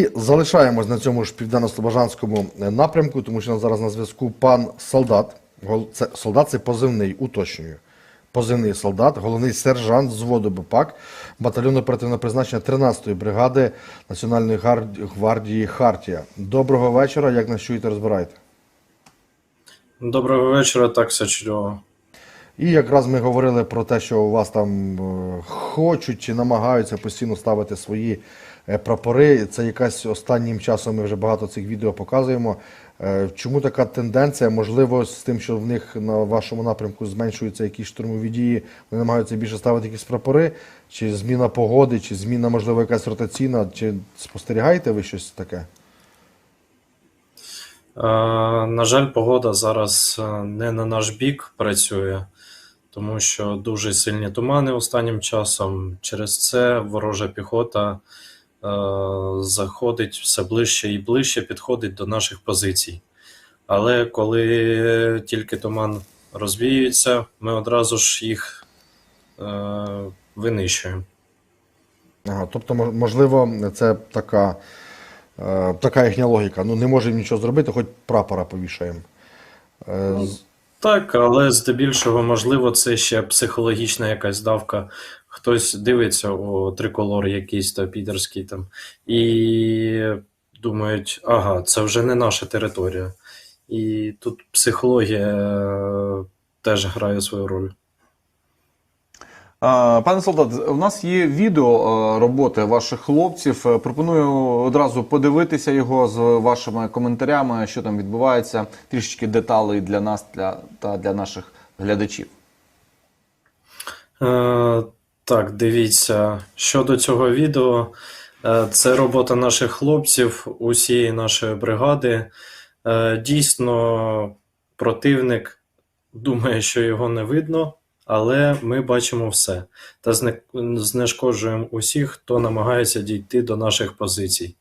І залишаємось на цьому ж південно-слобожанському е, напрямку, тому що зараз на зв'язку пан солдат. Це, солдат це позивний, уточнюю. Позивний солдат, головний сержант взводу БПАК, батальйон оперативного призначення 13-ї бригади Національної гвардії, Хартія. Доброго вечора, як нас чуєте, розбирайте. Доброго вечора, так все чудово. І якраз ми говорили про те, що у вас там е, хочуть чи намагаються постійно ставити свої прапори. Це якась останнім часом ми вже багато цих відео показуємо. Е, Чому така тенденція? Можливо, з тим, що в них на вашому напрямку зменшуються якісь штурмові дії, вони намагаються більше ставити якісь прапори, чи зміна погоди, чи зміна, можливо, якась ротаційна, чи спостерігаєте ви щось таке? Е, на жаль, погода зараз е, не на наш бік працює, тому що дуже сильні тумани останнім часом. Через це ворожа піхота е, заходить все ближче і ближче підходить до наших позицій. Але коли тільки туман розвіюється, ми одразу ж їх е, винищуємо. Ага, тобто, можливо, це така, е, така їхня логіка. Ну, не можемо нічого зробити, хоч прапора повішаємо. Е, з- Так, але здебільшого, можливо, це ще психологічна якась давка. Хтось дивиться о триколор якийсь та підерський там, і думають, ага, це вже не наша територія. І тут психологія е, теж грає свою роль. Пане солдат, у нас є відео е, роботи ваших хлопців. Е, Пропоную одразу подивитися його з вашими коментарями, що там відбувається, трішечки деталей для нас для, та для наших глядачів. Е, так, дивіться. Щодо цього відео, це робота наших хлопців, усієї нашої бригади. Дійсно, противник думає, що його не видно, але ми бачимо все та знешкоджуємо усіх, хто намагається дійти до наших позицій.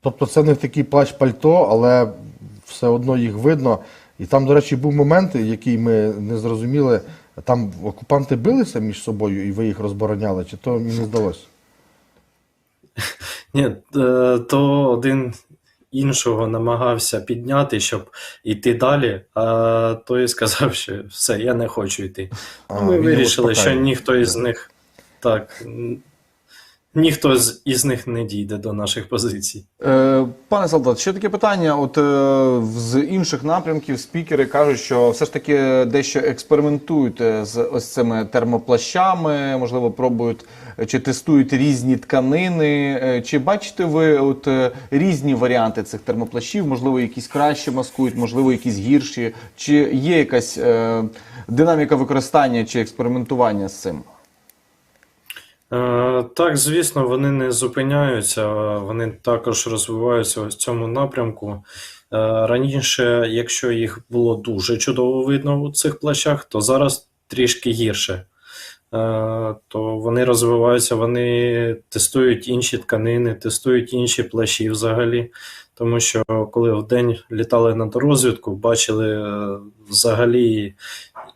Тобто це не такий плащ пальто, але все одно їх видно. І там, до речі, був момент, який ми не зрозуміли. Там окупанти билися між собою, і ви їх розбороняли, чи то мені не здалося? Ні, е, то один іншого намагався підняти, щоб йти далі, а той сказав, що все, я не хочу йти. А, Ми вирішили, що ніхто із них так. Ніхто з із них не дійде до наших позицій. Е, Пане солдат, ще таке питання. От е, з інших напрямків спікери кажуть, що все ж таки дещо експериментують е, з ось цими термоплащами, можливо, пробують е, чи тестують різні тканини. Е, Чи бачите ви от різні варіанти цих термоплащів? Можливо, якісь краще маскують, можливо, якісь гірші? Чи є якась е, динаміка використання чи експериментування з цим? Е, Так, звісно, вони не зупиняються, вони також розвиваються в цьому напрямку. Е, Раніше, якщо їх було дуже чудово видно у цих плащах, то зараз трішки гірше. Е, То вони розвиваються, вони тестують інші тканини, тестують інші плащі взагалі. Тому що коли вдень літали на розвідку, бачили е, взагалі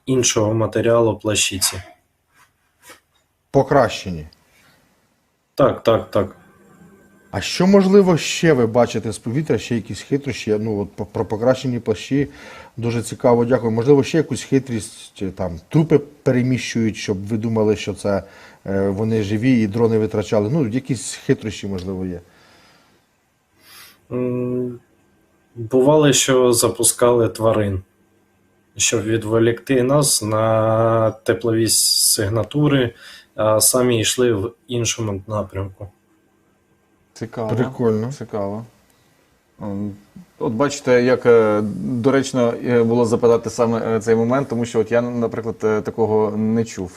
іншого матеріалу плащиці. Покращені. Так, так, так. А що можливо ще ви бачите з повітря, ще якісь хитрощі? Ну от про покращені плащі дуже цікаво, дякую. Можливо, ще якусь хитрість, там трупи переміщують, щоб ви думали, що це е, вони живі і дрони витрачали. Ну, якісь хитрощі, можливо, є. М, Бували, що запускали тварин, щоб відволікти нас на теплові сигнатури, самі йшли в іншому напрямку. Цікаво. Прикольно. Цікаво. От бачите, як е, доречно е, було запитати саме е, цей момент, тому що от я, наприклад, такого не чув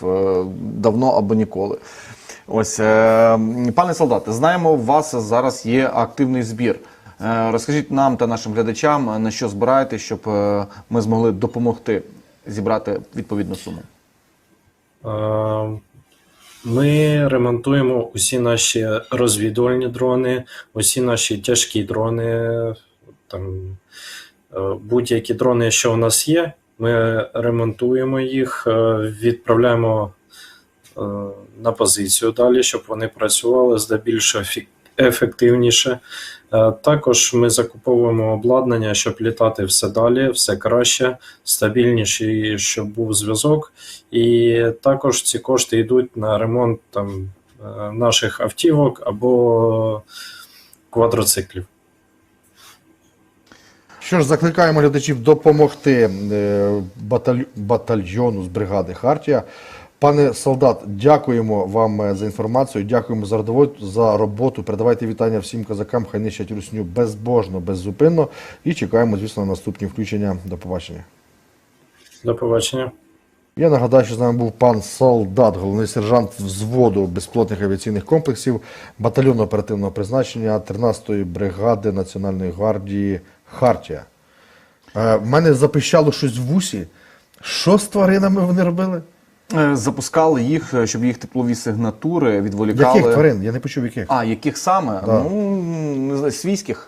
давно або ніколи. Ось, пане солдате, знаємо, у вас зараз є активний збір. Розкажіть нам та нашим глядачам, на що збираєте, щоб ми змогли допомогти зібрати відповідну суму. Ми ремонтуємо усі наші розвідувальні дрони, усі наші тяжкі дрони, там, е, будь-які дрони, що у нас є, ми ремонтуємо їх, е, відправляємо е, на позицію далі, щоб вони працювали здебільшого ефективніше. Е, Також ми закуповуємо обладнання, щоб літати все далі, все краще, стабільніший, щоб був зв'язок. І також ці кошти йдуть на ремонт там, е, наших автівок або квадроциклів. Що ж, закликаємо глядачів допомогти е, батальйону з бригади Хартія. Пане солдат, дякуємо вам е, за інформацію, дякуємо за роботу, за роботу. Передавайте вітання всім козакам, хай нищать русню безбожно, беззупинно. І чекаємо, звісно, на наступні включення. До побачення. До побачення. Я нагадаю, що з нами був пан солдат, головний сержант взводу безпілотних авіаційних комплексів батальйону оперативного призначення 13-ї бригади Національної гвардії Хартія. Е, в мене запищало щось в вусі. Що з тваринами вони робили? Е, Запускали їх, е, щоб їх теплові сигнатури відволікали. Яких тварин? Я не почув яких. А, яких саме? Да. Ну, не знаю, свійських.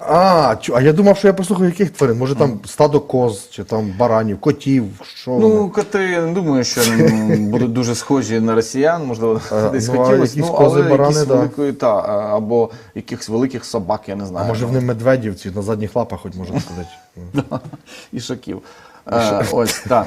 А, а я думав, що я послухав, яких тварин. Може там стадо коз, чи там баранів, котів, що Ну, вони? коти не думаю, що будуть дуже схожі на росіян, можливо, Е, десь ну, хотілося. якісь Ну, кози, але барани, якісь да. великої, та, або якихось великих собак, я не знаю. А може вони медведівці на задніх лапах хоч можна сказати. Ішаків. Е, ось, так.